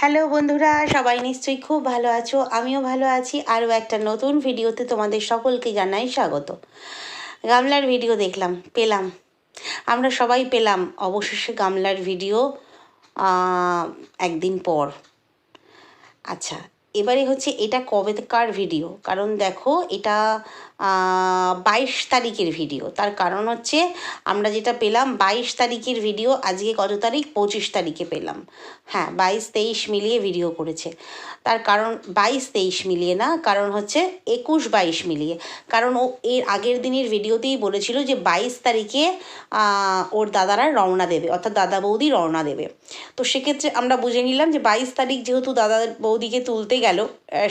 Hello বন্ধুরা, সবাই নিশ্চয়ই খুব ভালো আছো, আমিও ভালো আছি, আরও একটা নতুন ভিডিওতে তোমাদের সকলকে জানাই স্বাগত। গামলার ভিডিও দেখলাম, পেলাম। আমরা সবাই পেলাম, অবশেষে গামলার ভিডিও একদিন পর। আচ্ছা এবারে হচ্ছে এটা কবেকার ভিডিও? কারণ দেখো, এটা বাইশ তারিখের ভিডিও তার কারণ হচ্ছে, আমরা যেটা পেলাম, বাইশ তারিখের ভিডিও আজকে কত তারিখ? পঁচিশ তারিখে পেলাম। হ্যাঁ বাইশ তেইশ মিলিয়ে ভিডিও করেছে। তার কারণ, বাইশ তেইশ মিলিয়ে না, কারণ হচ্ছে একুশ বাইশ মিলিয়ে। কারণ ও এর আগের দিনের ভিডিওতেই বলেছিল যে, বাইশ তারিখে ওর দাদারা রওনা দেবে, অর্থাৎ দাদা বৌদি রওনা দেবে। তো সেক্ষেত্রে আমরা বুঝে নিলাম যে, বাইশ তারিখ যেহেতু দাদা বৌদিকে তুলতে গেল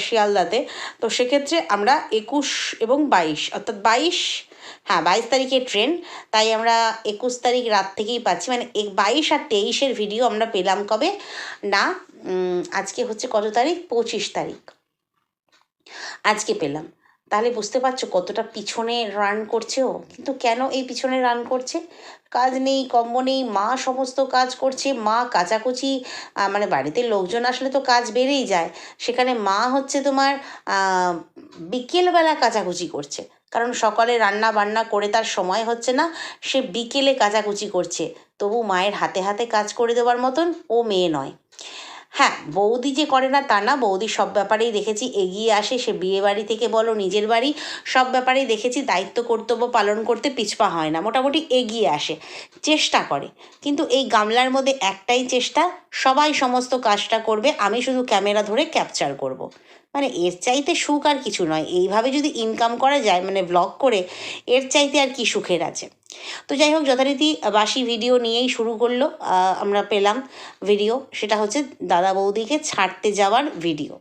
শিয়ালদাতে, তো সেক্ষেত্রে আমরা একুশ এবং বাইশ, অর্থাৎ বাইশ হ্যাঁ বাইশ তারিখে ট্রেন তাই আমরা একুশ তারিখ রাত থেকেই পাচ্ছি। মানে বাইশ আর তেইশের ভিডিও আমরা পেলাম কবে? না আজকে হচ্ছে কত তারিখ? পঁচিশ তারিখ। আজকে পেলাম। তাহলে বুঝতে পারছ কতটা পিছনে রান করছে ও। কিন্তু কেন এই পিছনে রান করছে? কাজ নেই, কম্ব নেই, মা সমস্ত কাজ করছে, মা কাচাকুচি মানে বাড়িতে লোকজন আসলে তো কাজ বেড়েই যায়। সেখানে মা হচ্ছে তোমার বিকেলবেলা কাচাকুচি করছে। কারণ সকালে রান্না বান্না করে তার সময় হচ্ছে না, সে বিকেলে কাচাকুচি করছে। তবু মায়ের হাতে হাতে কাজ করে দেওয়ার মতন ও মেয়ে নয়। হ্যাঁ বৌদি যে করে না তা না, বৌদি সব ব্যাপারেই দেখেছি, এগিয়ে আসে, সে বিয়ে বাড়ি থেকে বলো, নিজের বাড়ি, সব ব্যাপারেই দেখেছি, দায়িত্ব, কর্তব্য পালন করতে পিছপা হয় না, মোটামুটি এগিয়ে আসে, চেষ্টা করে কিন্তু এই গামলার মধ্যে একটাই চেষ্টা, সবাই সমস্ত কাজটা করবে, আমি শুধু ক্যামেরা ধরে ক্যাপচার করব। মানে এর চাইতে সুখ আর কিছু নয়, এইভাবে যদি ইনকাম করা যায় মানে ব্লগ করে, এর চাইতে আর কি সুখের আছে তো যাই হোক যথারীতি বাসি ভিডিও নিয়েই শুরু করল। আমরা পেলাম ভিডিও সেটা হচ্ছে দাদা বৌদিকে ছাড়তে যাওয়ার ভিডিও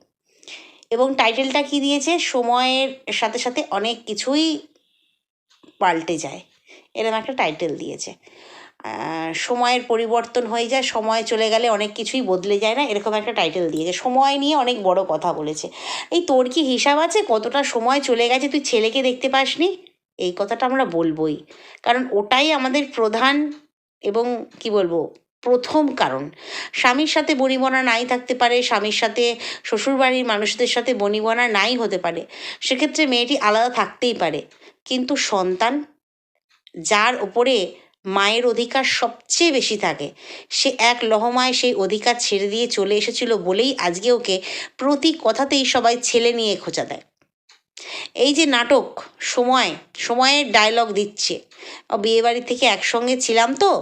এবং টাইটেলটা কি দিয়েছে? সময়ের সাথে সাথে অনেক কিছুই পাল্টে যায়। এরকম একটা টাইটেল দিয়েছে। সময়ের পরিবর্তন হয়ে যায়, সময় চলে গেলে অনেক কিছুই বদলে যায় না, এরকম একটা টাইটেল দিয়েছে। সময় নিয়ে অনেক বড় কথা বলেছে। এই তোর কি হিসাব আছে? কতটা সময় চলে গেছে? তুই ছেলেকে দেখতে পাসনি? এই কথাটা আমরা বলবই। কারণ ওটাই আমাদের প্রধান এবং কি বলব, প্রথম কারণ। স্বামীর সাথে বনিবনা নাই থাকতে পারে, স্বামীর সাথে, শ্বশুরবাড়ির মানুষদের সাথে বনিবনা নাই হতে পারে। সেক্ষেত্রে মেয়েটি আলাদা থাকতেই পারে। কিন্তু সন্তান, যার ওপরে মায়ের অধিকার সবচেয়ে বেশি থাকে, সে এক লহমায় সেই অধিকার ছেড়ে দিয়ে চলে এসেছিল বলেই আজকে ওকে প্রতি কথাতেই সবাই ছেলে নিয়ে খোঁচা দেয়। এই যে নাটক, সময়, সময়ের ডায়লগ দিচ্ছে। বিয়ে বাড়ি থেকে একসঙ্গে ছিলাম তো।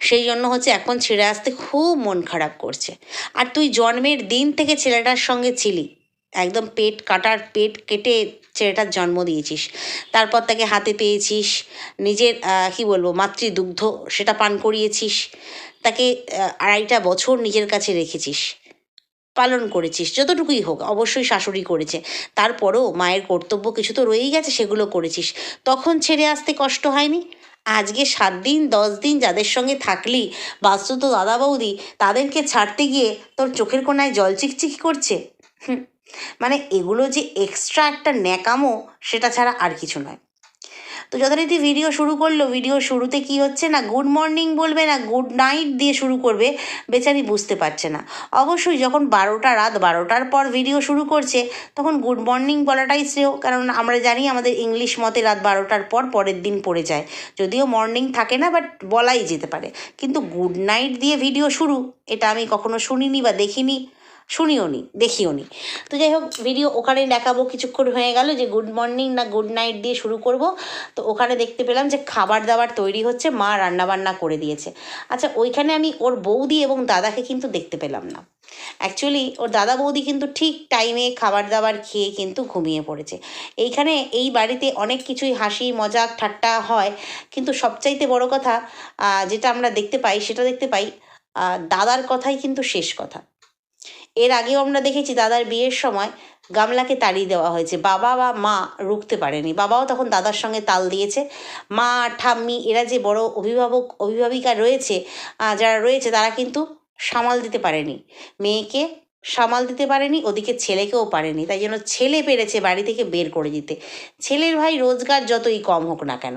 সেই জন্য হচ্ছে এখন ছেড়ে আসতে খুব মন খারাপ করছে। আর তুই জন্মের দিন থেকে ছেলেটার সঙ্গে ছিলি। একদম পেট কাটার, পেট কেটে ছেলেটার জন্ম দিয়েছিস। তারপর তাকে হাতে পেয়েছিস, নিজের কি বলব, মাতৃদুগ্ধ সেটা পান করিয়েছিস। তাকে আড়াইটা বছর নিজের কাছে রেখেছিস। পালন করেছিস যতটুকুই হোক অবশ্যই শাশুড়ি করেছে। তারপরেও মায়ের কর্তব্য কিছু তো রয়েই গেছে সেগুলো করেছিস। তখন ছেড়ে আসতে কষ্ট হয়নি? আজকে সাত দিন দশ দিন যাদের সঙ্গে থাকলি বাস্তু দাদা বৌদি তাদেরকে ছাড়তে গিয়ে তোর চোখের কোনায় জল চিকচিকি করছে? হুম, মানে এগুলো যে এক্সট্রা একটা ন্যাকামো সেটা ছাড়া আর কিছু নয়। তো যথারীতি ভিডিও শুরু করল। ভিডিও শুরুতে কি হচ্ছে না গুড মর্নিং বলবে না গুড নাইট দিয়ে শুরু করবে, বেচারি বুঝতে পারছে না। অবশ্যই যখন বারোটা রাত, বারোটার পর ভিডিও শুরু করছে, তখন গুড মর্নিং বলাটাই শ্রেয়। কারণ আমরা জানি আমাদের ইংলিশ মতে রাত বারোটার পর পরের দিন পড়ে যায়। যদিও মর্নিং থাকে না বাট বলাই যেতে পারে। কিন্তু গুড নাইট দিয়ে ভিডিও শুরু, এটা আমি কখনো শুনিনি বা দেখিনি। শুনিও নি, দেখিও নি। তো যাই হোক ভিডিও ওখানে দেখাবো, কিছুক্ষণ হয়ে গেল যে গুড মর্নিং না গুড নাইট দিয়ে শুরু করব। তো ওখানে দেখতে পেলাম যে খাবার দাবার তৈরি হচ্ছে, মা রান্নাবান্না করে দিয়েছে। আচ্ছা ওইখানে আমি ওর বৌদি এবং দাদাকে কিন্তু দেখতে পেলাম না। অ্যাকচুয়ালি ওর দাদা বৌদি কিন্তু ঠিক টাইমে খাবার দাবার খেয়ে কিন্তু ঘুমিয়ে পড়েছে। এইখানে এই বাড়িতে অনেক কিছুই হাসি, মজাক, ঠাট্টা হয়। কিন্তু সবচাইতে বড় কথা যেটা আমরা দেখতে পাই, সেটা দেখতে পাই দাদার কথাই কিন্তু শেষ কথা। এর আগেও আমরা দেখেছি দাদার বিয়ের সময় গামলাকে তাড়িয়ে দেওয়া হয়েছে। বাবা বা মা রুখতে পারেনি। বাবাও তখন দাদার সঙ্গে তাল দিয়েছে। মা, ঠাম্মি, এরা যে বড় অভিভাবক, অভিভাবিকা রয়েছে যারা রয়েছে, তারা কিন্তু সামাল দিতে পারেনি। মেয়েকে সামাল দিতে পারেনি, ওদিকে ছেলেকেও পারেনি। তাই জন্য ছেলে পেরেছে বাড়ি থেকে বের করে দিতে। ছেলের ভাই রোজগার যতই কম হোক না কেন।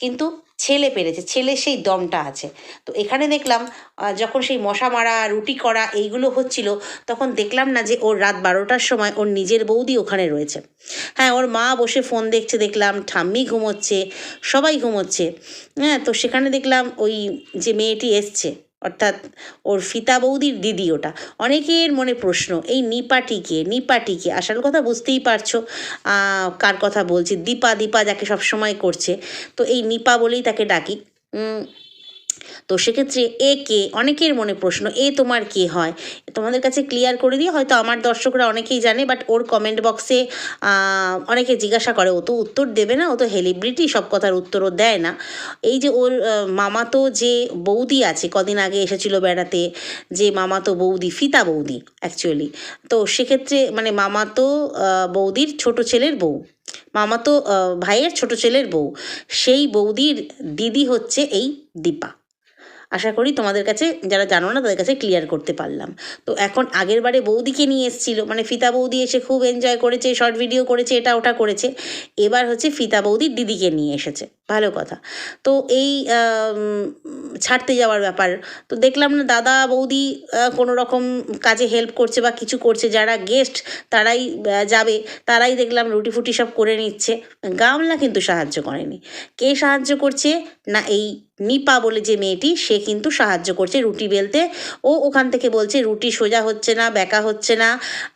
কিন্তু ছেলে পেরেছে, ছেলে সেই দমটা আছে। তো এখানে দেখলাম যখন সেই মশা মারা, রুটি করা এইগুলো হচ্ছিল, তখন দেখলাম না যে ওর রাত বারোটার সময় ওর নিজের বৌদি ওখানে রয়েছে। হ্যাঁ ওর মা বসে ফোন দেখছে, দেখলাম ঠাম্মি ঘুমোচ্ছে, সবাই ঘুমোচ্ছে। হ্যাঁ তো সেখানে দেখলাম ওই যে মেয়েটি এসছে। অর্থাৎ ওর ফিতা বৌদির দিদি ওটা। অনেকের মনে প্রশ্ন, এই নিপাটি কে নিপাটি কে আসল কথা বুঝতেই পারছ কার কথা বলছি, দীপা দীপা যাকে সবসময় করছে। তো এই নিপা বলেই তাকে ডাকি। তো সেক্ষেত্রে এ কে, অনেকের মনে প্রশ্ন, এ তোমার কে হয়? তোমাদের কাছে ক্লিয়ার করে দিয়ে হয়তো আমার দর্শকরা অনেকেই জানে বাট ওর কমেন্ট বক্সে অনেকে জিজ্ঞাসা করে, ও তো উত্তর দেবে না, ও তো হেলিব্রিটি সব কথার উত্তরও দেয় না। এই যে ওর মামাতো যে বৌদি আছে, কদিন আগে এসেছিল বেড়াতে, যে মামাতো বৌদি, ফিতা বৌদি অ্যাকচুয়ালি তো সেক্ষেত্রে মানে মামাতো বৌদির ছোট ছেলের বউ, মামাতো ভাইয়ের ছোট ছেলের বউ, সেই বৌদির দিদি হচ্ছে এই দীপা। আশা করি তোমাদের কাছে, যারা জানো না, তাদের কাছে ক্লিয়ার করতে পারলাম। তো এখন আগের বারে বৌদিকে নিয়ে এসেছিল মানে ফিতা বৌদি এসে খুব এনজয় করেছে শর্ট ভিডিও করেছে, এটা ওটা করেছে। এবার হচ্ছে ফিতা বৌদির দিদিকে নিয়ে এসেছে। ভালো কথা। তো এই ছাড়তে যাওয়ার ব্যাপার। তো দেখলাম না দাদা, বৌদি কোনো রকম কাজে হেল্প করছে বা কিছু করছে। যারা গেস্ট তারাই যাবে। তারাই দেখলাম রুটি ফুটি সব করে নিচ্ছে। গামলা কিন্তু সাহায্য করেনি। কে সাহায্য করছে? না, এই নিপা বলে যে মেয়েটি, সে কিন্তু সাহায্য করছে রুটি বেলতে। ও ওখান থেকে বলছে, রুটি সোজা হচ্ছে না, বেঁকা হচ্ছে না।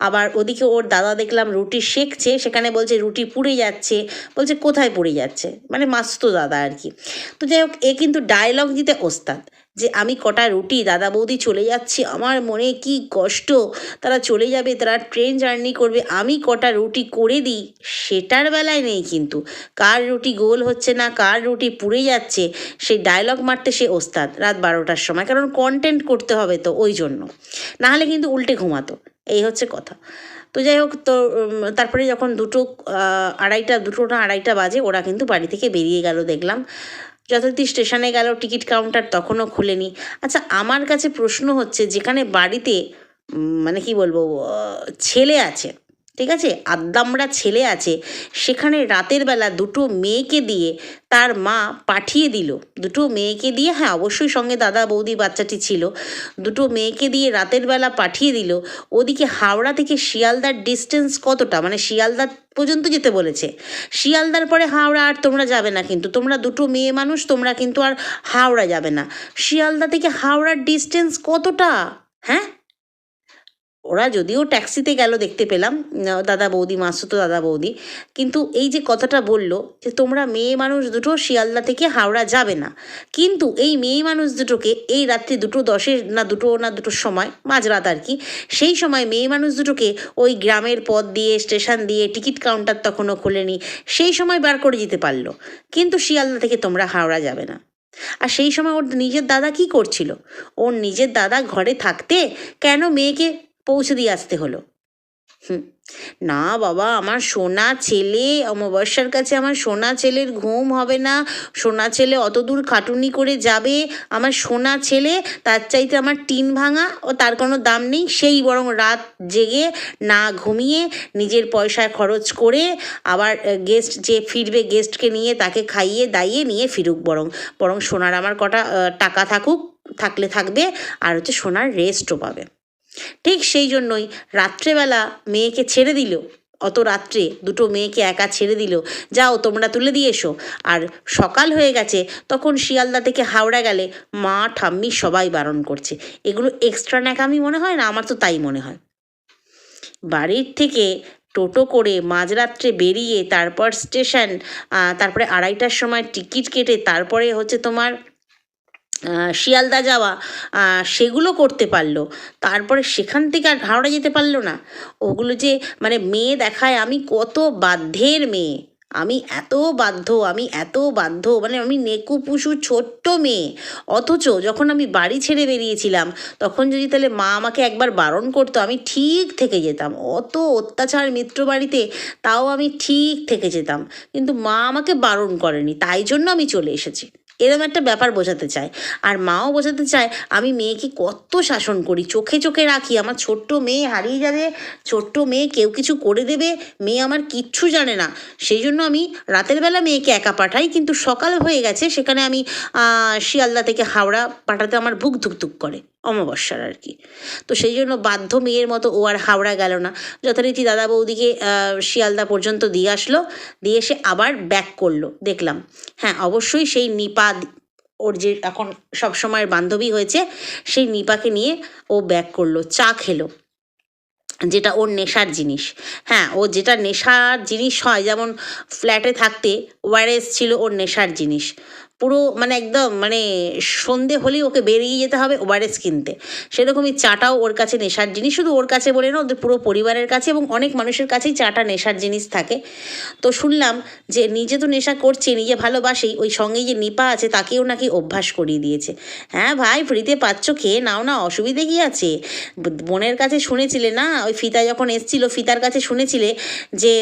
আবার ওদিকে ওর দাদা দেখলাম রুটি শেখছে সেখানে বলছে, রুটি পুড়ে যাচ্ছে। বলছে, কোথায় পুড়ে যাচ্ছে? মানে মাস্তো দাদা আর কি তো যাই হোক, এ কিন্তু ডায়লগ দিতে ওস্তাদ, যে আমি কটা রুটি দাদা বৌদি চলে যাচ্ছি, আমার মনে কি কষ্ট, তারা চলে যাবে, তারা ট্রেন জার্নি করবে, আমি কটা রুটি করে দিই, সেটার বেলায় নেই কিন্তু। কার রুটি গোল হচ্ছে না, কার রুটি পুড়ে যাচ্ছে, সেই ডায়লগ মারতে সে ওস্তাদ রাত বারোটার সময়, কারণ কন্টেন্ট করতে হবে তো, ওই জন্য। নাহলে কিন্তু উল্টে ঘুমাতো, এই হচ্ছে কথা। তো যাই হোক, তো তারপরে যখন দুটো আড়াইটা, দুটো না আড়াইটা বাজে, ওরা কিন্তু বাড়ি থেকে বেরিয়ে গেল দেখলাম। যথারীতি স্টেশনে গেল, টিকিট কাউন্টার তখনও খুলেনি। আচ্ছা আমার কাছে প্রশ্ন হচ্ছে, যেখানে বাড়িতে মানে কি বলব ছেলে আছে ঠিক আছে? আদ্দামরা ছেলে আছে। সেখানে রাতের বেলা দুটো মেয়েকে দিয়ে তার মা পাঠিয়ে দিল। দুটো মেয়েকে দিয়ে হ্যাঁ অবশ্যই সঙ্গে দাদা, বৌদি, বাচ্চাটি ছিল। দুটো মেয়েকে দিয়ে রাতের বেলা পাঠিয়ে দিল। ওদিকে হাওড়া থেকে শিয়ালদার ডিস্টেন্স কতটা? মানে শিয়ালদা পর্যন্ত যেতে বলেছে। শিয়ালদার পরে, হাওড়া আর তোমরা যাবে না কিন্তু। তোমরা দুটো মেয়ে মানুষ, তোমরা কিন্তু আর হাওড়া যাবে না। শিয়ালদা থেকে হাওড়ার ডিস্টেন্স কতটা? হ্যাঁ? ওরা যদিও ট্যাক্সিতে গেল, দেখতে পেলাম দাদা বৌদি, মাসুতো দাদা বৌদি, কিন্তু এই যে কথাটা বলল যে তোমরা মেয়ে মানুষ দুটো শিয়ালদা থেকে হাওড়া যাবে না, কিন্তু এই মেয়ে মানুষ দুটোকে এই রাত্রি দুটো দশের, না, দুটো না, দুটোর সময়, মাঝরাত আর কি, সেই সময় মেয়ে মানুষ দুটোকে ওই গ্রামের পথ দিয়ে, স্টেশন দিয়ে, টিকিট কাউন্টার তখনও খোলেনি, সেই সময় বার করে যেতে পারল, কিন্তু শিয়ালদা থেকে তোমরা হাওড়া যাবে না। আর সেই সময় ওর নিজের দাদা কি করছিল? ওর নিজের দাদা ঘরে থাকতে কেন মেয়েকে পৌঁছে দিয়ে আসতে হলো। হুম, না বাবা, আমার সোনা ছেলে, অমাবস্যার কাছে আমার সোনা ছেলের ঘুম হবে না। সোনা ছেলে অত দূর খাটুনি করে যাবে। আমার সোনা ছেলে, তার চাইতে আমার টিন ভাঙা ও তার কোনো দাম নেই। সেই বরং রাত জেগে না ঘুমিয়ে নিজের পয়সায় খরচ করে আবার গেস্ট যে ফিরবে গেস্টকে নিয়ে তাকে খাইয়ে দাইয়ে নিয়ে ফিরুক বরং। বরং সোনার আমার কটা টাকা থাকুক, থাকলে থাকবে। আর হচ্ছে সোনার রেস্টও পাবে। ঠিক সেই জন্যই রাত্রেবেলা মেয়েকে ছেড়ে দিল। অত রাত্রে দুটো মেয়েকে একা ছেড়ে দিল। যাও, তোমরা তুলে দিয়ে এসো। আর সকাল হয়ে গেছে, তখন শিয়ালদা থেকে হাওড়া গেলে মা, ঠাম্মি সবাই বারণ করছে। এগুলো এক্সট্রা ন্যাকামি মনে হয় না? আমার তো তাই মনে হয়। বাড়ির থেকে টোটো করে মাঝরাত্রে বেরিয়ে তারপর স্টেশন তারপরে আড়াইটার সময় টিকিট কেটে তারপরে হচ্ছে তোমার শিয়ালদা যাওয়া সেগুলো করতে পারল। তারপরে সেখান থেকে আর হাওড়া যেতে পারল না। ওগুলো যে মানে মেয়ে দেখায়, আমি কত বাধ্যের মেয়ে। আমি এত বাধ্য, আমি এত বাধ্য মানে আমি নেকু পুষু ছোট্ট মেয়ে। অথচ যখন আমি বাড়ি ছেড়ে বেরিয়েছিলাম, তখন যদি তাহলে মা আমাকে একবার বারণ করতো, আমি ঠিক থেকে যেতাম। অত অত্যাচার মিত্র বাড়িতে, তাও আমি ঠিক থেকে যেতাম। কিন্তু মা আমাকে বারণ করেনি, তাই জন্য আমি চলে এসেছি। এরকম একটা ব্যাপার বোঝাতে চায়। আর মাও বোঝাতে চায়, আমি মেয়েকে কত শাসন করি, চোখে চোখে রাখি, আমার ছোট্ট মেয়ে হারিয়ে যাবে, ছোট্ট মেয়ে কেউ কিছু করে দেবে, মেয়ে আমার কিচ্ছু জানে না। সেই জন্য আমি রাতের বেলা মেয়েকে একা পাঠাই, কিন্তু সকাল হয়ে গেছে, সেখানে আমি শিয়ালদা থেকে হাওড়া পাঠাতে আমার বুক ধুক করে। অমাবস্যার আর কি। তো সেই জন্য বাধ্য মেয়ের মতো ও আর হাওড়া গেল না। যথারীতি দাদা বৌদিকে শিয়ালদা পর্যন্ত দিয়ে আসলো। দিয়ে এসে আবার ব্যাক করল, দেখলাম। হ্যাঁ অবশ্যই সেই নিপা ওর যে এখন সব সময়ের বান্ধবী হয়েছে, সেই নিপাকে নিয়ে ও ব্যাক করল, চা খেলো। যেটা ওর নেশার জিনিস। হ্যাঁ ও যেটা নেশার জিনিস হয়, যেমন ফ্ল্যাটে থাকতে ওয়ারেস ছিল ওর নেশার জিনিস। পুরো মানে একদম মানে সন্ধে হলেই ওকে বেরিয়ে যেতে হবে ওয়ারেস কিনতে। সেরকমই চাটাও ওর কাছে নেশার জিনিস। শুধু ওর কাছে বলে না ওদের পুরো পরিবারের কাছে এবং অনেক মানুষের কাছেই চাটা নেশার জিনিস থাকে। তো শুনলাম যে নিজে তো নেশা করছে, নিজে ভালোবাসেই, ওই সঙ্গে যে নিপা আছে তাকেও নাকি অভ্যাস করিয়ে দিয়েছে। হ্যাঁ ভাই, ফ্রিতে পাচ্ছ, খেয়ে নাও না, অসুবিধে কি আছে? বোনের কাছে শুনেছিলে না? ওই ফিতা যখন এসছিল, ফিতার কাছে শুনেছিলে যে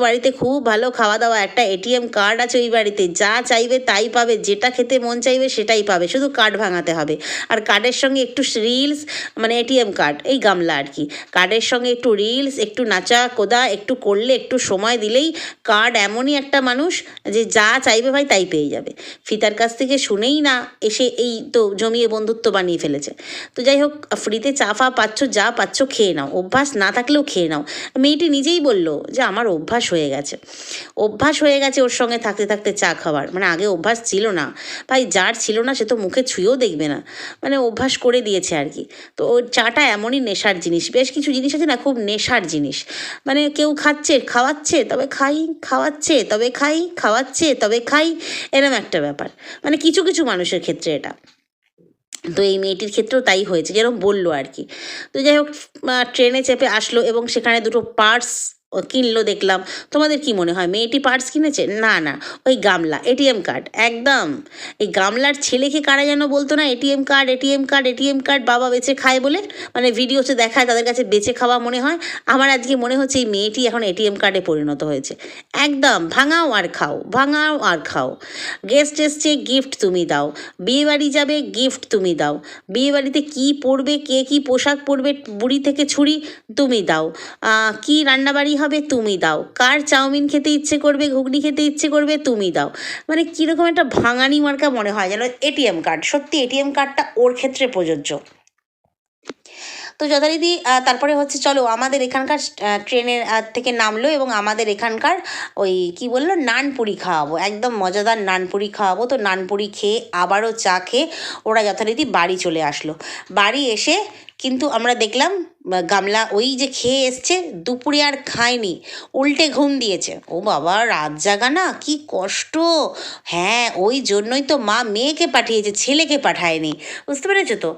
বাড়িতে খুব ভালো খাওয়া দাওয়া, একটা এটিএম কার্ড আছে ওই বাড়িতে, যা চাইবে তাই পাবে, যেটা খেতে মন চাইবে সেটাই পাবে, শুধু কার্ড ভাঙাতে হবে। আর কার্ডের সঙ্গে একটু রিলস মানে এটিএম কার্ড এই গামলা আর কি। কার্ডের সঙ্গে একটু রিলস একটু নাচা, কোদা, একটু করলে, একটু সময় দিলেই কার্ড এমনই একটা মানুষ যে যা চাইবে ভাই তাই পেয়ে যাবে। ফিতার কাছ থেকে শুনেই না এসে এই তো জমিয়ে বন্ধুত্ব বানিয়ে ফেলেছে। তো যাই হোক ফ্রিতে চা ফা পাচ্ছ, যা পাচ্ছ খেয়ে নাও। অভ্যাস না থাকলেও খেয়ে নাও। মেয়েটি নিজেই বলল যে আমার অভ্যাস হয়ে গেছে। অভ্যাস হয়ে গেছে ওর সঙ্গে থাকতে থাকতে চা খাওয়ার। মানে আগে অভ্যাস ছিল না। ভাই, যার ছিল না, সে তো মুখে ছুঁয়েও দেখবে না। মানে অভ্যাস করে দিয়েছে আর কি। তো ওর চাটা এমনই নেশার জিনিস। বেশ কিছু জিনিস আছে না, খুব নেশার জিনিস। মানে কেউ খাচ্ছে, খাওয়াচ্ছে, তবে খাই, খাওয়াচ্ছে, তবে খাই, খাওয়াচ্ছে, তবে খাই, এরম একটা ব্যাপার। মানে কিছু কিছু মানুষের ক্ষেত্রে এটা। তো এই মেয়েটির ক্ষেত্রেও তাই হয়েছে যেরকম বলল আর কি। তো যাই হোক ট্রেনে চেপে আসলো এবং সেখানে দুটো পার্স কিনলো, দেখলাম। তোমাদের কি মনে হয়, মেয়েটি পার্স কিনেছে? না না, ওই গামলা এটিএম কার্ড, একদম। এই গামলার ছেলেকে কারা যেন বলতো না ATM card ATM card ATM card বাবা বেঁচে খায় বলে মানে ভিডিওতে দেখায় তাদের কাছে বেঁচে খাওয়া মনে হয়। আমার আজকে মনে হচ্ছে এই মেয়েটি এখন এটিএম কার্ডে পরিণত হয়েছে। একদম, ভাঙাও আর খাও, ভাঙাও আর খাও। গেস্ট এসছে, গিফট তুমি দাও। বিয়ে বাড়ি যাবে, গিফট তুমি দাও। বিয়ে বাড়িতে কী পরবে, কে কী পোশাক পরবে, বুড়ি থেকে ছুরি তুমি দাও। কী রান্নাবাড়ি হবে তুমি দাও। কার চাউমিন খেতে ইচ্ছে করবে, ঘুগনি খেতে ইচ্ছে করবে, তুমি দাও। মানে কীরকম একটা ভাঙানি মার্কা মনে হয় যেন এটিএম কার্ড। সত্যি এটিএম কার্ডটা ওর ক্ষেত্রে প্রযোজ্য। তো যথারীতি তারপরে হচ্ছে চলো আমাদের এখানকার ট্রেনের থেকে নামলো এবং আমাদের এখানকার ওই কি বলল, নানপুরি খাওয়াবো। একদম মজাদার নানপুরি খাওয়াবো। তো নানপুরি খেয়ে আবারও চা খেয়ে ওরা যথারীতি বাড়ি চলে আসলো। বাড়ি এসে কিন্তু আমরা দেখলাম গামলা ওই যে খেয়ে এসছে, দুপুরে আর খায়নি, উল্টে ঘুম দিয়েছে। ও বাবা, রাত জাগা না, কি কষ্ট! হ্যাঁ ওই জন্যই তো মা মেয়েকে পাঠিয়েছে, ছেলেকে পাঠায়নি। বুঝতে পেরেছ তো?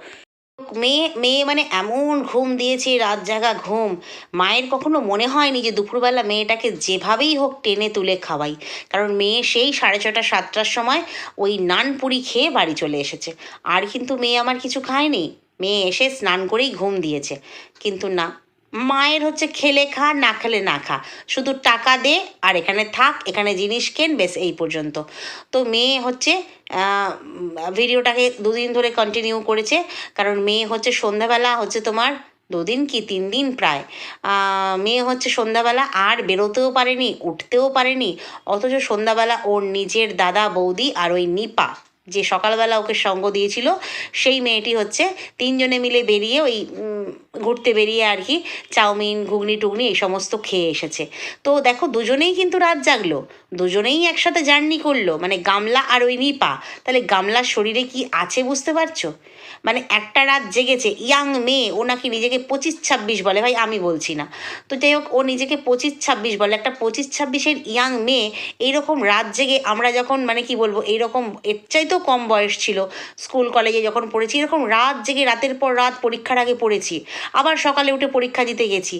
মেয়ে মেয়ে মানে এমন ঘুম দিয়েছে, রাত জাগা ঘুম। মায়ের কখনো মনে হয়নি যে দুপুরবেলা মেয়েটাকে যেভাবেই হোক টেনে তুলে খাওয়াই। কারণ মেয়ে সেই সাড়ে ছটা, সাতটার সময় ওই নানপুরি খেয়ে বাড়ি চলে এসেছে। আর কিন্তু মেয়ে আমার কিছু খায়নি। মেয়ে এসে স্নান করেই ঘুম দিয়েছে। কিন্তু না, মায়ের হচ্ছে খেলে খা, না খেলে না খা। শুধু টাকা দে আর এখানে থাক, এখানে জিনিস কেন বেশ এই পর্যন্ত। তো মেয়ে হচ্ছে ভিডিওটাকে দুদিন ধরে কন্টিনিউ করেছে। কারণ মেয়ে হচ্ছে সন্ধ্যাবেলা হচ্ছে তোমার দুদিন কি, তিন দিন প্রায়। মেয়ে হচ্ছে সন্ধ্যাবেলা আর বেরোতেও পারেনি, উঠতেও পারেনি। অথচ সন্ধ্যাবেলা ওর নিজের দাদা, বৌদি আর ওই নিপা। যে সকালবেলা ওকে সঙ্গ দিয়েছিল সেই মেয়েটি হচ্ছে তিনজনে মিলে বেরিয়ে ওই ঘুরতে বেরিয়ে আর কি চাউমিন, ঘুগনি, টুগনি এই সমস্ত খেয়ে এসেছে। তো দেখো দুজনেই কিন্তু রাত জাগলো, দুজনেই একসাথে জার্নি করল মানে গামলা আর ওই নিপা। তাহলে গামলার শরীরে কি আছে বুঝতে পারছ? মানে একটা রাত জেগেছে, ইয়াং মেয়ে, ও নাকি নিজেকে পঁচিশ ছাব্বিশ বলে, ভাই আমি বলছি না। তো যাই হোক, ও নিজেকে পঁচিশ ছাব্বিশ বলে, একটা পঁচিশ ছাব্বিশের ইয়াং মেয়ে, এইরকম রাত জেগে আমরা যখন মানে কি বলব, এইরকম এর চাইতেও কম বয়স ছিল, স্কুল, কলেজে যখন পড়েছি, এরকম রাত জেগে, রাতের পর রাত পরীক্ষার আগে পড়েছি। আবার সকালে উঠে পরীক্ষা দিতে গেছি।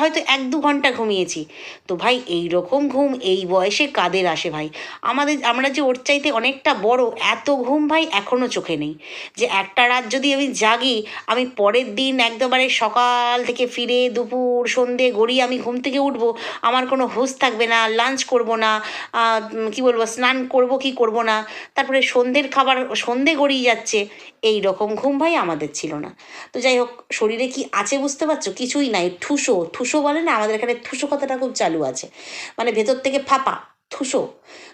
হয়তো এক দু ঘণ্টা ঘুমিয়েছি। তো ভাই এই রকম ঘুম, এই বয়সে কাদের আসে ভাই? আমাদের, আমরা যে ওর চাইতে অনেকটা বড়, এত ঘুম ভাই এখনও চোখে নেই। যে একটা রাত যদি আমি জাগি, আমি পরের দিন একদমবারে সকাল থেকে ফিরে, দুপুর, সন্ধে গড়িয়ে আমি ঘুম থেকে উঠবো, আমার কোনো হুঁশ থাকবে না, লাঞ্চ করব না কি বলব, স্নান করব কি করব না, তারপরে সন্ধ্যের খাবার, সন্ধে গড়িয়ে যাচ্ছে এই রকম ঘুম ভাই আমাদের ছিল না। তো যাই হোক, শরীরে কি আছে বুঝতে পারছ? কিছুই নাই। ঠুসো। ঠুসো বলে না, আমাদের এখানে ঠুসো কথাটা খুব চালু আছে। মানে ভেতর থেকে ফাঁপা, ঠুসো।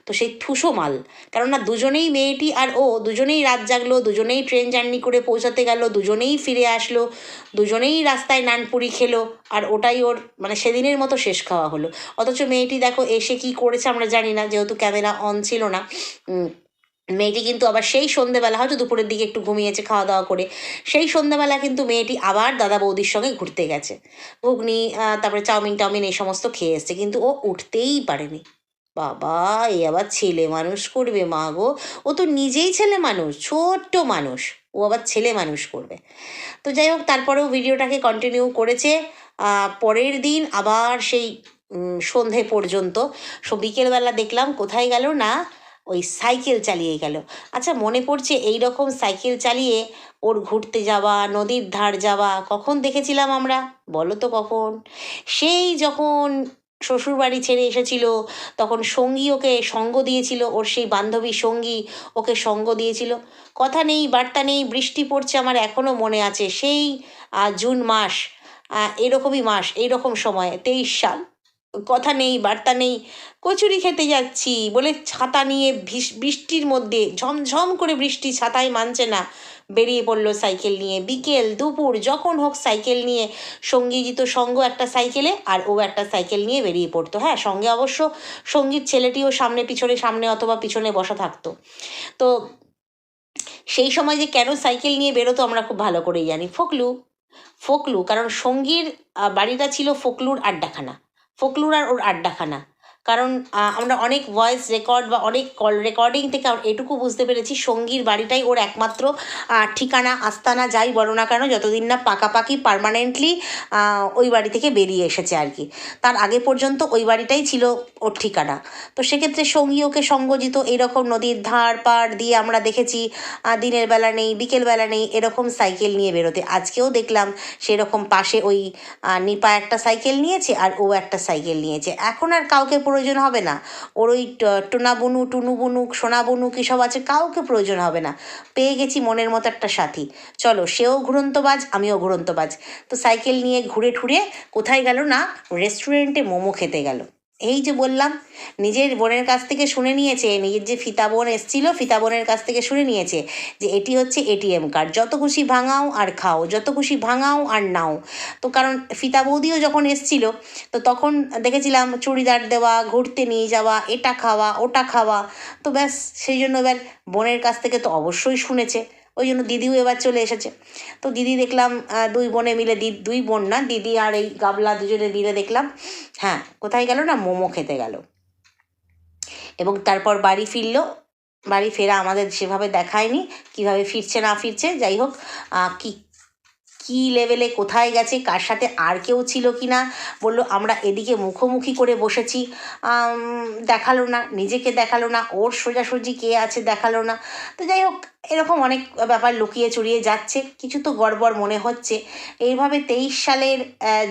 তো সেই ঠুসো মাল। কেননা দুজনেই মেয়েটি আর ও, দুজনেই রাত জাগলো, দুজনেই ট্রেন জার্নি করে পৌঁছাতে গেল, দুজনেই ফিরে আসলো, দুজনেই রাস্তায় নানপুরি খেলো, আর ওটাই ওর মানে সেদিনের মতো শেষ খাওয়া হলো। অথচ মেয়েটি দেখো এসে কি করেছে আমরা জানি না, যেহেতু ক্যামেরা অন ছিল না। মেয়েটি কিন্তু আবার সেই সন্ধেবেলা হয়তো দুপুরের দিকে একটু ঘুমিয়েছে খাওয়া দাওয়া করে। সেই সন্ধেবেলা কিন্তু মেয়েটি আবার দাদা বৌদির সঙ্গে ঘুরতে গেছে। ঘুগনি তারপরে চাউমিন টাউমিন এই সমস্ত খেয়ে এসছে। কিন্তু ও উঠতেই পারেনি। বাবা, এ আবার ছেলে মানুষ করবে মা গো। ও তো নিজেই ছেলে মানুষ, ছোট্ট মানুষ। ও আবার ছেলে মানুষ করবে। তো যাই হোক, তারপরেও ভিডিওটাকে কন্টিনিউ করেছে। পরের দিন আবার সেই সন্ধে পর্যন্ত। সো বিকেলবেলা দেখলাম কোথায় গেল না ওই সাইকেল চালিয়ে গেল। আচ্ছা মনে পড়ছে এই রকম সাইকেল চালিয়ে ওর ঘুরতে যাওয়া, নদীর ধার যাওয়া, কখন দেখেছিলাম আমরা? বলো তো কখন? সেই যখন শ্বশুরবাড়ি ছেড়ে এসেছিল, তখন সঙ্গী ওকে সঙ্গ দিয়েছিল, ওর সেই বান্ধবী সঙ্গী ওকে সঙ্গ দিয়েছিল। কথা নেই, বার্তা নেই, বৃষ্টি পড়ছে আমার এখনও মনে আছে। সেই জুন মাস এরকমই মাস এইরকম সময়, তেইশ সাল। কথা নেই, বার্তা নেই, কচুরি খেতে যাচ্ছি বলে ছাতা নিয়ে বৃষ্টির মধ্যে ঝমঝম করে বৃষ্টি ছাতায় মানছে না। বেরিয়ে পড়ল সাইকেল নিয়ে। বিকেল দুপুর যখন হোক সাইকেল নিয়ে সঙ্গীজিত সঙ্গ একটা সাইকেলে আর ও একটা সাইকেল নিয়ে বেরিয়ে পড়তো। হ্যাঁ সঙ্গে অবশ্য সংগীত ছেলেটিও সামনে পিছনে সামনে অথবা পিছনে বসা থাকতো। তো সেই সময় যে কেন সাইকেল নিয়ে বেরোতো আমরা খুব ভালো করেই জানি। ফোকলু ফোকলু, কারণ সঙ্গীর বাড়িটা ছিল ফোকলুর আড্ডাখানা। ফোকলুর আর ওর আড্ডাখানা। কারণ আমরা অনেক ভয়েস রেকর্ড বা অনেক কল রেকর্ডিং থেকে আমরা এটুকু বুঝতে পেরেছি সঙ্গীর বাড়িটাই ওর একমাত্র ঠিকানা, আস্তানা, যাই বলো না কেন, যতদিন না পাকাপাকি পারমানেন্টলি ওই বাড়ি থেকে বেরিয়ে এসেছে আর কি। তার আগে পর্যন্ত ওই বাড়িটাই ছিল ওর ঠিকানা। তো সেক্ষেত্রে সঙ্গী ওকে সঙ্গজিত এইরকম নদীর ধার পাড় দিয়ে আমরা দেখেছি দিনের বেলা নেই, বিকেল বেলা নেই, এরকম সাইকেল নিয়ে বেরোতে। আজকেও দেখলাম সেরকম পাশে ওই নিপা একটা সাইকেল নিয়েছে আর ও একটা সাইকেল নিয়েছে। এখন আর কাউকে প্রয়োজন হবে না। ওর ওই টোনা বনু, টুনু বনুক সোনা বনুক এসব সব আছে, কাউকে প্রয়োজন হবে না। পেয়ে গেছি মনের মতো একটা সাথী। চলো, সেও ঘুরন্তবাজ, আমিও ঘুরন্তবাজ। তো সাইকেল নিয়ে ঘুরে ঠুরে কোথায় গেল না রেস্টুরেন্টে মোমো খেতে গেল। এই যে বললাম, নিজের বোনের কাছ থেকে শুনে নিয়েছে, নিজের যে ফিতা বোন এসছিল, ফিতা বোনের কাছ থেকে শুনে নিয়েছে যে এটি হচ্ছে এটিএম কার্ড যত খুশি ভাঙাও আর খাও, যত খুশি ভাঙাও আর নাও। তো কারণ ফিতা বৌদিও যখন এসছিল, তো তখন দেখেছিলাম চুড়িদার দেওয়া, ঘুরতে নিয়ে যাওয়া, এটা খাওয়া, ওটা খাওয়া। তো ব্যাস, সেই জন্য এবার বোনের কাছ থেকে তো অবশ্যই শুনেছে। ওই জন্য দিদিও এবার চলে এসেছে। তো দিদি দেখলাম দুই বোনে মিলে দি, দুই বোন না, দিদি আর এই গাবলা দুজনে মিলে দেখলাম হ্যাঁ কোথায় গেল না, মোমো খেতে গেল। এবং তারপর বাড়ি ফিরলো, বাড়ি ফেরা আমাদের সেভাবে দেখায়নি, কীভাবে ফিরছে না ফিরছে, যাই হোক কি কি লেভেলে কোথায় গেছে, কার সাথে আর কেউ ছিল কি না, বলল, আমরা এদিকে মুখোমুখি করে বসেছি। দেখাল না, নিজেকে দেখাল না, ওর সোজাসুজি কে আছে দেখাল না। তো যাই হোক এরকম অনেক ব্যাপার লুকিয়ে চুরিয়ে যাচ্ছে কিছু তো গড়বড় মনে হচ্ছে। এইভাবে তেইশ সালের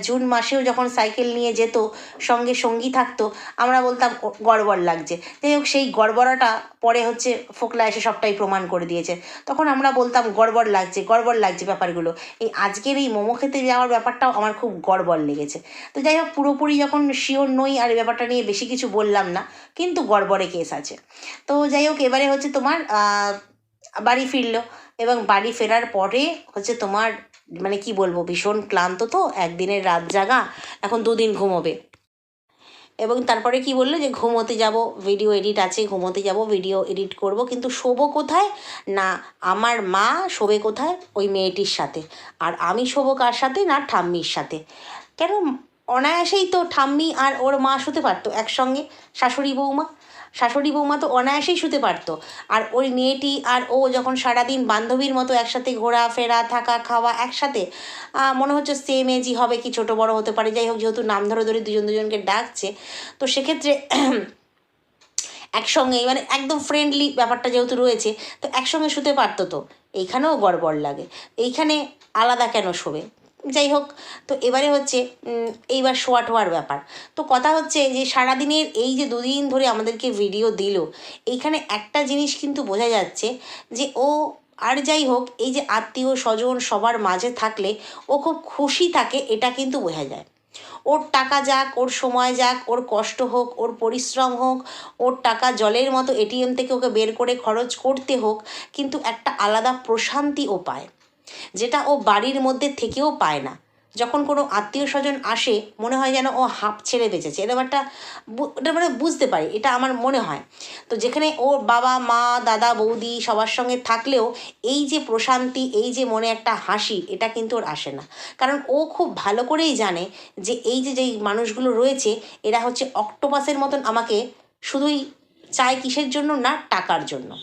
জুন মাসেও যখন সাইকেল নিয়ে যেত সঙ্গে সঙ্গী থাকতো আমরা বলতাম "ও, গড়বড় লাগছে। যাই হোক সেই গড়বড়াটা পরে হচ্ছে ফোকলা এসে সবটাই প্রমাণ করে দিয়েছে। তখন আমরা বলতাম গড়বড় লাগছে গড়বড় লাগছে ব্যাপারগুলো। এই আজকের এই মোমো খেতে যাওয়ার ব্যাপারটাও আমার খুব গড়বড় লেগেছে। তো যাই হোক পুরোপুরি যখন শিওর নই আর এই ব্যাপারটা নিয়ে বেশি কিছু বললাম না কিন্তু গড়বড়ে কেস আছে। তো যাই হোক এবারে হচ্ছে তোমার বাড়ি ফিরলো এবং বাড়ি ফেরার পরে হচ্ছে তোমার মানে কি বলব, ভীষণ ক্লান্ত তো, একদিনের রাত জাগা, এখন দুদিন ঘুমোবে। এবং তারপরে কি বলল যে, ঘুমোতে যাব ভিডিও এডিট আছে, ঘুমোতে যাব ভিডিও এডিট করব, কিন্তু শোবো কোথায়? না, আমার মা শোবে কোথায়? ওই মেয়েটির সাথে। আর আমি শোবো কার সাথে? না, ঠাম্মির সাথে। কেন, অনায়াসেই তো ঠাম্মি আর ওর মা শুতে পারতো একসঙ্গে, শাশুড়ি, বৌমা। শাশুড়ি বৌমা তো অনায়াসেই শুতে পারতো। আর ওই মেয়েটি আর ও যখন সারাদিন বান্ধবীর মতো একসাথে ঘোরাফেরা, থাকা, খাওয়া একসাথে মনে হচ্ছে সেম এজই হবে কি ছোট বড় হতে পারে। যাই হোক, যেহেতু নাম ধরে ধরে দুজন দুজনকে ডাকছে, তো সেক্ষেত্রে একসঙ্গে মানে একদম ফ্রেন্ডলি ব্যাপারটা যেহেতু রয়েছে, তো একসঙ্গে শুতে পারতো তো। এইখানেও গড়বড় লাগে। এইখানে আলাদা কেন শোবে? যাই হোক তো এবারে হচ্ছে এইবার শোয়া টোয়ার ব্যাপার। তো কথা হচ্ছে যে, সারাদিনের এই যে দুদিন ধরে আমাদেরকে ভিডিও দিল, এইখানে একটা জিনিস কিন্তু বোঝা যাচ্ছে যে, ও আর যাই হোক এই যে আত্মীয় স্বজন সবার মাঝে থাকলে ও খুব খুশি থাকে, এটা কিন্তু বোঝা যায়। ওর টাকা যাক, ওর সময় যাক, ওর কষ্ট হোক, ওর পরিশ্রম হোক, ওর টাকা জলের মতো এটিএম থেকে ওকে বের করে খরচ করতে হোক, কিন্তু একটা আলাদা প্রশান্তি ও পায়। যেটা ও বাড়ির মধ্যে থেকেও পায় না। যখন কোনো আত্মীয় স্বজন আসে, মনে হয় যেন ও হাঁপ ছেড়ে বেঁচেছে। এটা একটা এটা মানে বুঝতে পারি, এটা আমার মনে হয়। তো যেখানে ওর বাবা, মা, দাদা, বৌদি সবার সঙ্গে থাকলেও এই যে প্রশান্তি, এই যে মনে একটা হাসি, এটা কিন্তু ওর আসে না। কারণ ও খুব ভালো করেই জানে যে এই যে যেই মানুষগুলো রয়েছে, এরা হচ্ছে অক্টোপাসের মতন আমাকে শুধুই চায় কিসের জন্য না, টাকার জন্য।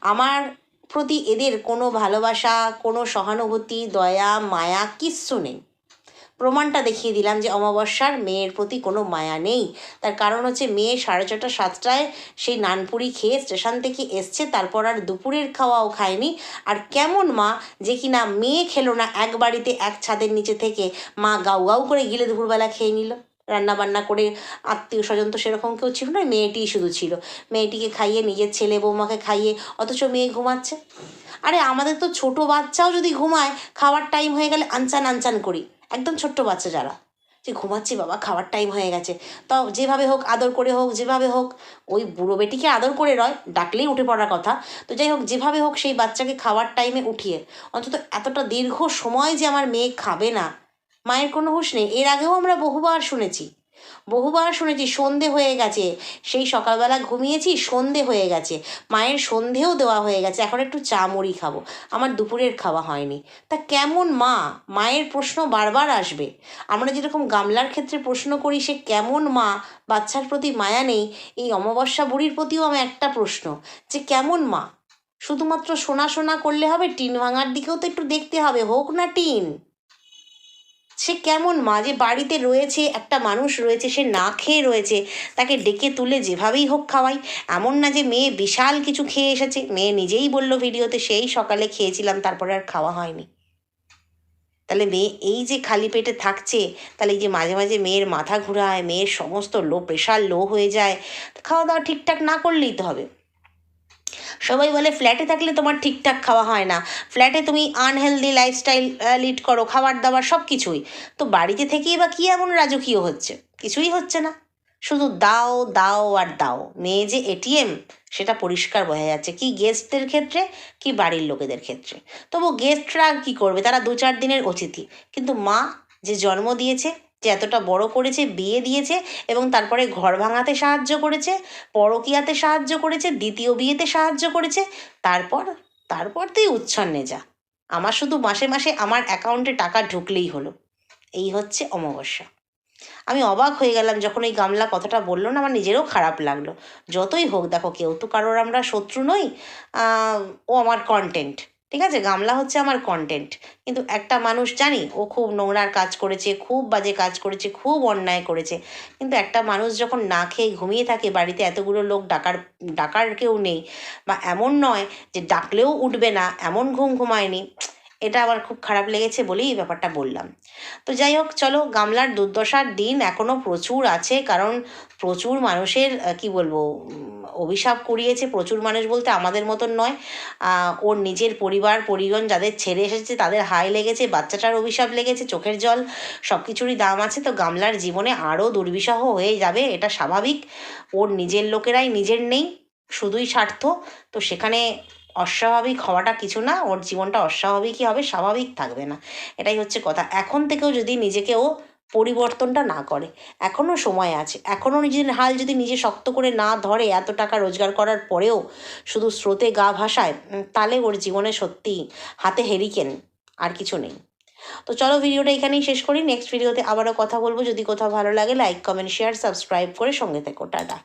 আমার প্রতি এদের কোনো ভালোবাসা, কোনো সহানুভূতি, দয়া, মায়া কিচ্ছু নেই। প্রমাণটা দেখিয়ে দিলাম যে অমাবস্যার মেয়ের প্রতি কোনো মায়া নেই। তার কারণ হচ্ছে মেয়ে সাড়ে ছটা, সাতটায় সেই নানপুরি খেয়ে স্টেশন থেকে এসছে, তারপর আর দুপুরের খাওয়াও খায়নি। আর কেমন মা যে কিনা মেয়ে খেলো না, এক বাড়িতে এক ছাদের নিচে থেকে মা গাউ গাউ করে গিলে দুপুরবেলা খেয়ে নিল। রান্না বান্না করে আত্মীয় স্বজন তো সেরকম কেউ ছিল না মেয়েটিই শুধু ছিল। মেয়েটিকে খাইয়ে নিজের ছেলে বৌমাকে খাইয়ে অথচ মেয়ে ঘুমাচ্ছে। আরে আমাদের তো ছোট বাচ্চাও যদি ঘুমায়, খাওয়ার টাইম হয়ে গেলে আনচান আনচান করি। একদম ছোট্ট বাচ্চা যারা। যে ঘুমাচ্ছি বাবা, খাওয়ার টাইম হয়ে গেছে। তো যেভাবে হোক, আদর করে হোক, যেভাবে হোক, ওই বুড়ো বেটিকে আদর করে রয় ডাকলেই উঠে পড়ার কথা। তো যাই হোক, যেভাবে হোক সেই বাচ্চাকে খাওয়ার টাইমে উঠিয়ে, অন্তত এতটা দীর্ঘ সময় যে আমার মেয়ে খাবে না মায়ের কোনো হুঁশ নেই। এর আগেও আমরা বহুবার শুনেছি। বহুবার শুনেছি, সন্ধে হয়ে গেছে, সেই সকালবেলা ঘুমিয়েছি, সন্ধে হয়ে গেছে। মায়ের সন্ধেও দেওয়া হয়ে গেছে। এখন একটু চা মুড়ি খাব। আমার দুপুরের খাওয়া হয়নি। তা কেমন মা? মায়ের প্রশ্ন বারবার আসবে। আমরা যেরকম গামলার ক্ষেত্রে প্রশ্ন করি, সে কেমন মা? বাচ্চার প্রতি মায়া নেই। এই অমাবস্যা বুড়ির প্রতিও আমার একটা প্রশ্ন, যে কেমন মা? শুধুমাত্র সোনা সোনা করলে হবে, টিন ভাঙার দিকেও তো একটু দেখতে হবে, হোক না টিন। সে কেমন মা যে বাড়িতে রয়েছে, একটা মানুষ রয়েছে, সে না খেয়ে রয়েছে, তাকে ডেকে তুলে যেভাবেই হোক খাওয়াই। এমন না যে মেয়ে বিশাল কিছু খেয়ে এসেছে। মেয়ে নিজেই বলল ভিডিওতে, সেই সকালে খেয়েছিলাম, তারপরে আর খাওয়া হয়নি। তাহলে মেয়ে এই যে খালি পেটে থাকছে, তাহলে এই যে মাঝে মাঝে মেয়ের মাথা ঘোরায়, মেয়ের সমস্ত লো, প্রেশার লো হয়ে যায়, খাওয়া দাওয়া ঠিকঠাক না করলেই তো হবে। সবাই বলে ফ্ল্যাটে থাকলে তোমার ঠিকঠাক খাওয়া হয় না। ফ্ল্যাটে তুমি আনহেলদি লাইফস্টাইল লিড করো, খাবার দাবার সব কিছুই তো বাড়িতে থেকেই বা কী এমন রাজকীয় হচ্ছে? কিছুই হচ্ছে না। শুধু দাও দাও আর দাও। মেয়ে যে এটিএম সেটা পরিষ্কার বোঝা যাচ্ছে। কি গেস্টদের ক্ষেত্রে, কি বাড়ির লোকেদের ক্ষেত্রে। তবু গেস্টরা কি করবে? তারা দু চার দিনের অতিথি। কিন্তু মা যে জন্ম দিয়েছে যে এতটা বড় করেছে, বিয়ে দিয়েছে এবং তারপরে ঘর ভাঙাতে সাহায্য করেছে, পরকিয়াতে সাহায্য করেছে, দ্বিতীয় বিয়েতে সাহায্য করেছে, তারপর তারপর তুই উচ্ছন্নে যা। আমার শুধু মাসে মাসে আমার অ্যাকাউন্টে টাকা ঢুকলেই হলো। এই হচ্ছে অমাবস্যা। আমি অবাক হয়ে গেলাম যখন এই গামলা কথাটা বলল না, আমার নিজেরও খারাপ লাগল। যতই হোক দেখো, কেউ তো কারোর আমরা শত্রু নই। ও আমার কন্টেন্ট ঠিক আছে? গামলা হচ্ছে আমার কন্টেন্ট কিন্তু একটা মানুষ, জানি, ও খুব নোংরার কাজ করেছে, খুব বাজে কাজ করেছে, খুব অন্যায় করেছে। কিন্তু একটা মানুষ যখন না খেয়ে ঘুমিয়ে থাকে, বাড়িতে এতগুলো লোক ডাকার ডাকার কেউ নেই, বা এমন নয় যে ডাকলেও উঠবে না, এমন ঘুম ঘুমায়নি, এটা আবার খুব খারাপ লেগেছে বলেই এই ব্যাপারটা বললাম। তো যাই হোক, চলো, গামলার দুর্দশার দিন এখনও প্রচুর আছে, কারণ প্রচুর মানুষের কি বলব অভিশাপ কুড়িয়েছে প্রচুর মানুষ বলতে আমাদের মতন নয়। ওর নিজের পরিবার, পরিজন যাদের ছেড়ে এসেছে, তাদের হাই লেগেছে, বাচ্চাটার অভিশাপ লেগেছে, চোখের জল সব কিছুরই দাম আছে। তো গামলার জীবনে আরও দুর্বিষহ হয়ে যাবে, এটা স্বাভাবিক। ওর নিজের লোকেরাই নিজের নেই, শুধুই স্বার্থ। তো সেখানে অস্বাভাবিক হওয়াটা কিছু না, ওর জীবনটা অস্বাভাবিকই হবে, স্বাভাবিক থাকবে না। এটাই হচ্ছে কথা। এখন থেকেও যদি নিজেকে ও পরিবর্তনটা না করে। এখনও সময় আছে। এখনও নিজের হাল যদি নিজে শক্ত করে না ধরে এত টাকা রোজগার করার পরেও শুধু স্রোতে গা ভাসায় তাহলে ওর জীবনে সত্যি হাতে হেরিকেন আর কিছু নেই। তো চলো ভিডিওটা এখানেই শেষ করি। নেক্সট ভিডিওতে আবারও কথা বলব। যদি কোথাও ভালো লাগে লাইক কমেন্ট শেয়ার সাবস্ক্রাইব করে সঙ্গে থেকো। টাটা।